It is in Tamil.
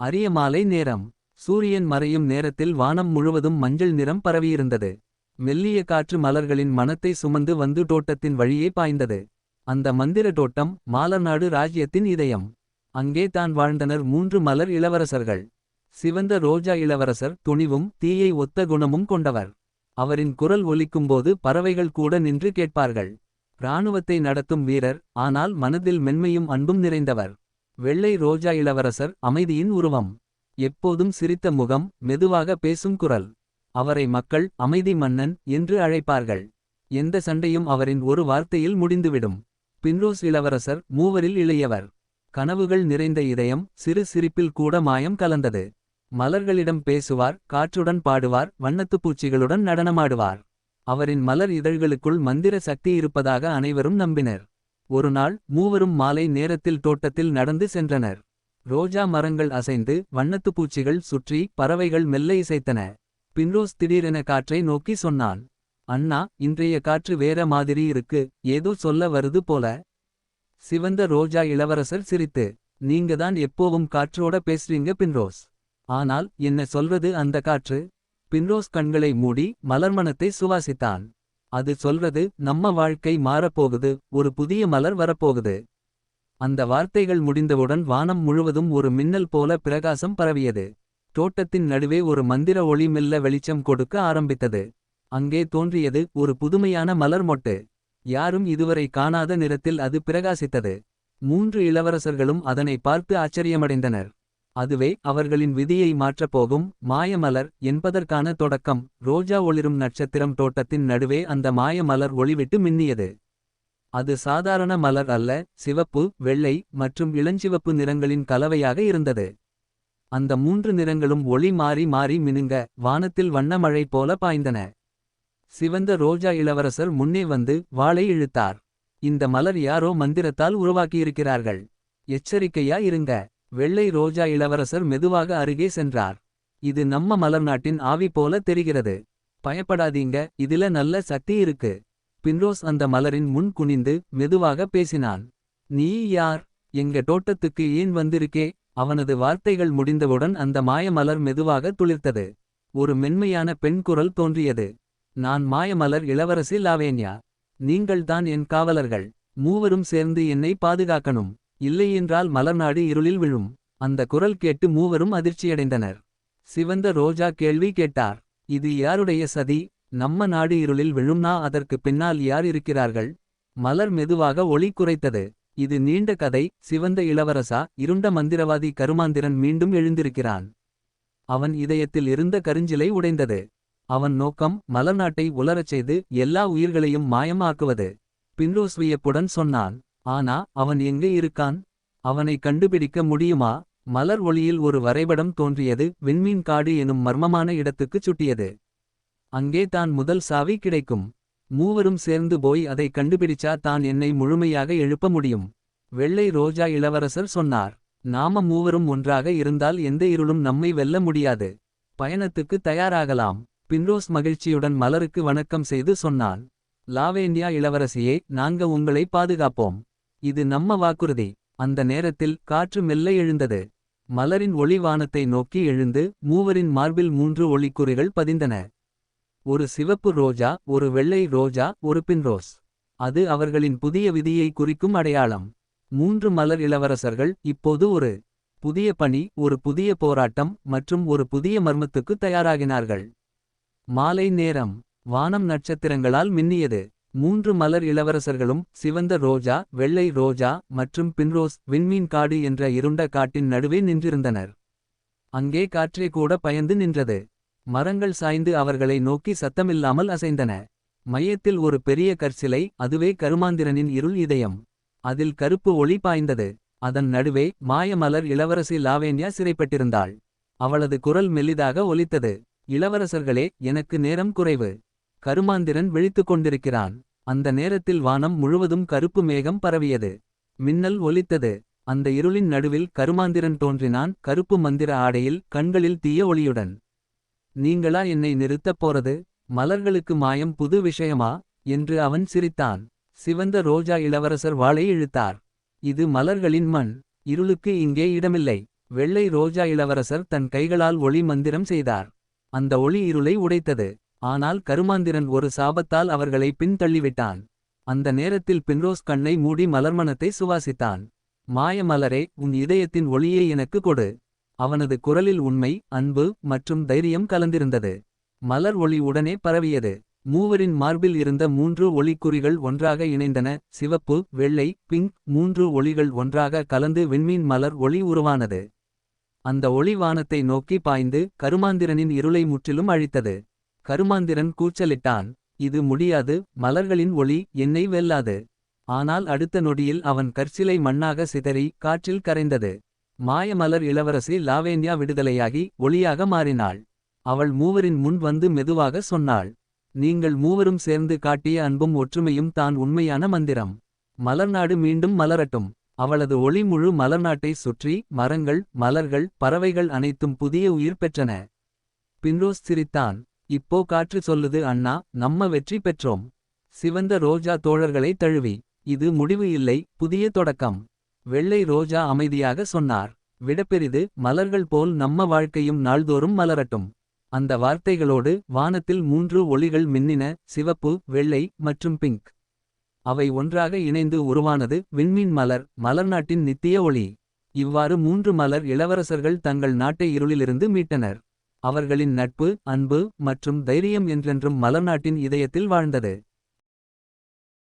அரிய மாலை நேரம். சூரியன் மறையும் நேரத்தில் வானம் முழுவதும் மஞ்சள் நிறம் பரவியிருந்தது. மெல்லிய காற்று மலர்களின் மனத்தை சுமந்து வந்து தோட்டத்தின் வழியே பாய்ந்தது. அந்த மந்திர தோட்டம் மாலநாடு ராஜ்யத்தின் இதயம். அங்கே தான் வாழ்ந்தனர் மூன்று மலர் இளவரசர்கள். சிவந்த ரோஜா இளவரசர் துணிவும் தீயை ஒத்த குணமும் கொண்டவர். அவரின் குரல் ஒலிக்கும்போது பறவைகள் கூட நின்று கேட்பார்கள். இராணுவத்தை நடத்தும் வீரர் ஆனால் மனதில் மென்மையும் அன்பும் நிறைந்தவர். வெள்ளை ரோஜா இளவரசர் அமைதியின் உருவம். எப்போதும் சிரித்த முகம் மெதுவாக பேசும் குரல். அவரை மக்கள் அமைதி மன்னன் என்று அழைப்பார்கள். எந்த சண்டையும் அவரின் ஒரு வார்த்தையில் முடிந்துவிடும். பின்ரோஸ் இளவரசர் மூவரில் இளையவர். கனவுகள் நிறைந்த இதயம் சிறு சிரிப்பில் கூட மாயம் கலந்தது. மலர்களிடம் பேசுவார் காற்றுடன் பாடுவார் வண்ணத்துப் பூச்சிகளுடன் நடனமாடுவார். அவரின் மலர் இதழ்களுக்குள் மந்திர சக்தி இருப்பதாக அனைவரும் நம்பினர். ஒருநாள் மூவரும் மாலை நேரத்தில் தோட்டத்தில் நடந்து சென்றனர். ரோஜா மரங்கள் அசைந்து வண்ணத்துப் பூச்சிகள் சுற்றி பறவைகள் மெல்ல இசைத்தன. பின்ரோஸ் திடீரென காற்றை நோக்கி சொன்னான். அண்ணா இன்றைய காற்று வேற மாதிரி இருக்கு. ஏதோ சொல்ல வருது போல. சிவந்த ரோஜா இளவரசர் சிரித்து நீங்க தான் எப்போவும் காற்றோட பேசுறீங்க பின்ரோஸ். ஆனால் என்ன சொல்வது அந்த காற்று? பின்ரோஸ் கண்களை மூடி மலர்மணத்தை சுவாசித்தான். அது சொல்றது நம்ம வாழ்க்கை மாறப்போகுது ஒரு புதிய மலர் வரப்போகுது. அந்த வார்த்தைகள் முடிந்தவுடன் வானம் முழுவதும் ஒரு மின்னல் போல பிரகாசம் பரவியது. தோட்டத்தின் நடுவே ஒரு மந்திர ஒளி மெல்ல வெளிச்சம் கொடுக்க ஆரம்பித்தது. அங்கே தோன்றியது ஒரு புதுமையான மலர் மொட்டு. யாரும் இதுவரை காணாத நிறத்தில் அது பிரகாசித்தது. மூன்று இளவரசர்களும் அதனை பார்த்து ஆச்சரியமடைந்தனர். அதுவே அவர்களின் விதியை மாற்றப்போகும் மாயமலர் என்பதற்கான தொடக்கம். ரோஜா ஒளிரும் நட்சத்திரம் தோட்டத்தின் நடுவே அந்த மாயமலர் ஒளிவிட்டு மின்னியது. அது சாதாரண மலர் அல்ல சிவப்பு வெள்ளை மற்றும் இளஞ்சிவப்பு நிறங்களின் கலவையாக இருந்தது. அந்த மூன்று நிறங்களும் ஒளி மாறி மாறி மினுங்க வானத்தில் வண்ணமழை போல பாய்ந்தன. சிவந்த ரோஜா இளவரசர் முன்னே வந்து வாளை இழுத்தார். இந்த மலர் யாரோ மந்திரத்தால் உருவாக்கியிருக்கிறார்கள். எச்சரிக்கையா இருங்க. வெள்ளை ரோஜா இளவரசர் மெதுவாக அருகே சென்றார். இது நம்ம மலர் நாட்டின் ஆவி போல தெரிகிறது. பயப்படாதீங்க இதுல நல்ல சக்தி இருக்கு. பின்ரோஸ் அந்த மலரின் முன் குனிந்து மெதுவாக பேசினான். நீ யார்? எங்க தோட்டத்துக்கு ஏன் வந்திருக்கே? அவனது வார்த்தைகள் முடிந்தவுடன் அந்த மாயமலர் மெதுவாக துளிர்த்தது. ஒரு மென்மையான பெண் குரல் தோன்றியது. நான் மாயமலர் இளவரசி லாவேன்யா. நீங்கள்தான் என் காவலர்கள். மூவரும் சேர்ந்து என்னை பாதுகாக்கணும். இல்லையென்றால் மலர்நாடு இருளில் விழும். அந்த குரல் கேட்டு மூவரும் அதிர்ச்சியடைந்தனர். சிவந்த ரோஜா கேள்வி கேட்டார். இது யாருடைய சதி? நம்ம நாடு இருளில் விழும்னா அதற்கு பின்னால் யார் இருக்கிறார்கள்? மலர் மெதுவாக ஒளி குறைத்தது. இது நீண்ட கதை. சிவந்த இளவரசா இருண்ட மந்திரவாதி கருமாந்திரன் மீண்டும் எழுந்திருக்கிறான். அவன் இதயத்தில் இருந்த கருஞ்சிலை உடைந்தது. அவன் நோக்கம் மலர்நாட்டை உலரச் செய்து எல்லா உயிர்களையும் மாயமாக்குவது. பின்ரோஸ் வியப்புடன் சொன்னான். ஆனா அவன் எங்கே இருக்கான்? அவனை கண்டுபிடிக்க முடியுமா? மலர் ஒளியில் ஒரு வரைபடம் தோன்றியது விண்மீன் காடு எனும் மர்மமான இடத்துக்குச் சுட்டியது. அங்கே தான் முதல் சாவி கிடைக்கும். மூவரும் சேர்ந்து போய் அதை கண்டுபிடிச்சா தான் என்னை முழுமையாக எழுப்ப முடியும். வெள்ளை ரோஜா இளவரசர் சொன்னார் நாம மூவரும் ஒன்றாக இருந்தால் எந்த இருளும் நம்மை வெல்ல முடியாது. பயணத்துக்கு தயாராகலாம். பின்ரோஸ் மகிழ்ச்சியுடன் மலருக்கு வணக்கம் செய்து சொன்னான் லாவேண்டியா இளவரசியே நாங்க உங்களை பாதுகாப்போம். இது நம்ம வாக்குறுதி. அந்த நேரத்தில் காற்று மெல்ல எழுந்தது. மலரின் ஒளி வானத்தை நோக்கி எழுந்து மூவரின் மார்பில் மூன்று ஒளிக்குறிகள் பதிந்தன. ஒரு சிவப்பு ரோஜா ஒரு வெள்ளை ரோஜா ஒரு பின்ரோஸ் அது அவர்களின் புதிய விதியை குறிக்கும் அடையாளம். மூன்று மலர் இளவரசர்கள் இப்போது ஒரு புதிய பணி ஒரு புதிய போராட்டம் மற்றும் ஒரு புதிய மர்மத்துக்கு தயாராகினார்கள். மாலை நேரம். வானம் நட்சத்திரங்களால் மின்னியது. மூன்று மலர் இளவரசர்களும் சிவந்த ரோஜா வெள்ளை ரோஜா மற்றும் பின்ரோஸ் விண்மீன் காடு என்ற இருண்ட காட்டின் நடுவே நின்றிருந்தனர். அங்கே காற்றே கூட பயந்து நின்றது. மரங்கள் சாய்ந்து அவர்களை நோக்கி சத்தமில்லாமல் அசைந்தன. மையத்தில் ஒரு பெரிய கற்சிலை அதுவே கருமாந்திரனின் இருள் இதயம். அதில் கருப்பு ஒளி பாய்ந்தது. அதன் நடுவே மாயமலர் இளவரசி லாவேன்யா சிறைப்பட்டிருந்தாள். அவளது குரல் மெல்லிதாக ஒலித்தது. இளவரசர்களே எனக்கு நேரம் குறைவு. கருமாந்திரன் விழித்துக் கொண்டிருக்கிறான். அந்த நேரத்தில் வானம் முழுவதும் கருப்பு மேகம் பரவியது. மின்னல் ஒலித்தது. அந்த இருளின் நடுவில் கருமாந்திரன் தோன்றினான். கருப்பு மந்திர ஆடையில் கண்களில் தீய ஒளியுடன். நீங்களா என்னை நிறுத்தப் போறது? மலர்களுக்கு மாயம் புது விஷயமா? என்று அவன் சிரித்தான். சிவந்த ரோஜா இளவரசர் வாளை இழுத்தார். இது மலர்களின் மண். இருளுக்கு இங்கே இடமில்லை. வெள்ளை ரோஜா இளவரசர் தன் கைகளால் ஒளி மந்திரம் செய்தார். அந்த ஒளி இருளை உடைத்தது. ஆனால் கருமாந்திரன் ஒரு சாபத்தால் அவர்களை பின்தள்ளிவிட்டான். அந்த நேரத்தில் பின்ரோஸ் கண்ணை மூடி மலர்மணத்தை சுவாசித்தான். மாய மலரே உன் இதயத்தின் ஒளியை எனக்கு கொடு. அவனது குரலில் உண்மை அன்பு மற்றும் தைரியம் கலந்திருந்தது. மலர் ஒளி உடனே பரவியது. மூவரின் மார்பில் இருந்த மூன்று ஒளிக்குறிகள் ஒன்றாக இணைந்தன சிவப்பு வெள்ளை பிங்க் மூன்று ஒளிகள் ஒன்றாக கலந்து விண்மீன் மலர் ஒளி உருவானது. அந்த ஒளி வானத்தை நோக்கி பாய்ந்து கருமாந்திரனின் இருளை முற்றிலும் அழித்தது. கருமாந்திரன் கூச்சலிட்டான் இது முடியாது மலர்களின் ஒளி என்னை வெல்லாது. ஆனால் அடுத்த நொடியில் அவன் கற்சிலை மண்ணாக சிதறி காற்றில் கரைந்தது. மாயமலர் இளவரசி லாவேன்யா விடுதலையாகி ஒளியாக மாறினாள். அவள் மூவரின் முன் வந்து மெதுவாக சொன்னாள். நீங்கள் மூவரும் சேர்ந்து காட்டிய அன்பும் ஒற்றுமையும் தான் உண்மையான மந்திரம். மலர்நாடு மீண்டும் மலரட்டும். அவளது ஒளி முழு மலர்நாட்டை சுற்றி மரங்கள் மலர்கள் பறவைகள் அனைத்தும் புதிய உயிர் பெற்றன. பின்ரோஸ் சிரித்தான் இப்போ காற்று சொல்லுது அண்ணா நம்ம வெற்றி பெற்றோம். சிவந்த ரோஜா தோழர்களை தழுவி இது முடிவு இல்லை புதிய தொடக்கம். வெள்ளை ரோஜா அமைதியாக சொன்னார். விடப்பெரிது மலர்கள் போல் நம்ம வாழ்க்கையும் நாள்தோறும் மலரட்டும். அந்த வார்த்தைகளோடு வானத்தில் மூன்று ஒளிகள் மின்னின சிவப்பு வெள்ளை மற்றும் பிங்க். அவை ஒன்றாக இணைந்து உருவானது விண்மீன் மலர் மலர்நாட்டின் நித்திய ஒளி. இவ்வாறு மூன்று மலர் இளவரசர்கள் தங்கள் நாட்டை இருளிலிருந்து மீட்டனர். அவர்களின் நட்பு அன்பு மற்றும் தைரியம் என்றென்றும் மலர்நாட்டின் இதயத்தில் வாழ்ந்தது.